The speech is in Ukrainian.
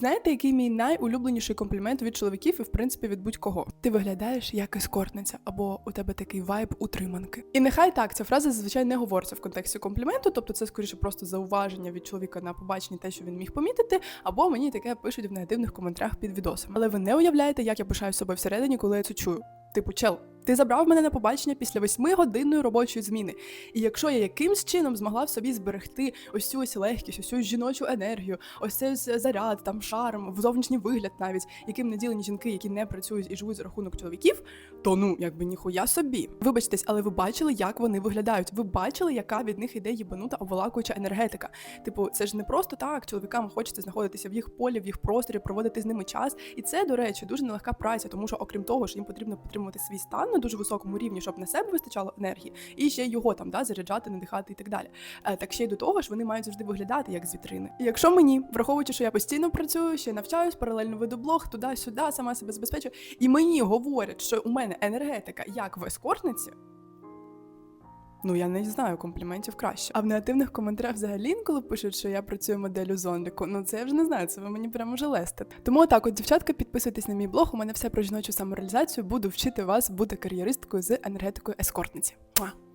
Знаєте, який мій найулюбленіший комплімент від чоловіків і в принципі від будь-кого? Ти виглядаєш як ескортниця, або у тебе такий вайб утриманки. І нехай так, ця фраза зазвичай не говориться в контексті компліменту, тобто це скоріше просто зауваження від чоловіка на побаченні, те, що він міг помітити, або мені таке пишуть в негативних коментарях під відосами. Але ви не уявляєте, як я пишаю собою всередині, коли я це чую. Типу, чел, ти забрав мене на побачення після восьмигодинної робочої зміни. І якщо я якимсь чином змогла в собі зберегти ось цю ось легкість, ось цю жіночу енергію, ось цей ось заряд, там шарм, зовнішній вигляд навіть, яким наділені жінки, які не працюють і живуть за рахунок чоловіків, то ну якби ніхуя собі. Вибачтесь, але ви бачили, як вони виглядають. Ви бачили, яка від них іде їбанута обволакуюча енергетика. Типу, це ж не просто так. Чоловікам хочеться знаходитися в їх полі, в їх просторі, проводити з ними час. І це, до речі, дуже нелегка праця, тому що, окрім того, що їм потрібно підтримувати свій стан дуже високому рівні, щоб на себе вистачало енергії, і ще його там да заряджати, надихати і так далі. Е, так ще й до того ж, вони мають завжди виглядати як з вітрини. І якщо мені, враховуючи, що я постійно працюю, ще навчаюсь, паралельно веду блог, туди-сюди, сама себе забезпечую, і мені говорять, що у мене енергетика як в ескортниці. Ну, я не знаю компліментів краще. А в негативних коментарях взагалі інколи пишуть, що я працюю моделлю зонліку. Ну це я вже не знаю, це ви мені прямо вже лестите. Тому отак, от, дівчатка, підписуйтесь на мій блог. У мене все про жіночу самореалізацію. Буду вчити вас бути кар'єристкою з енергетикою ескортниці. Муа!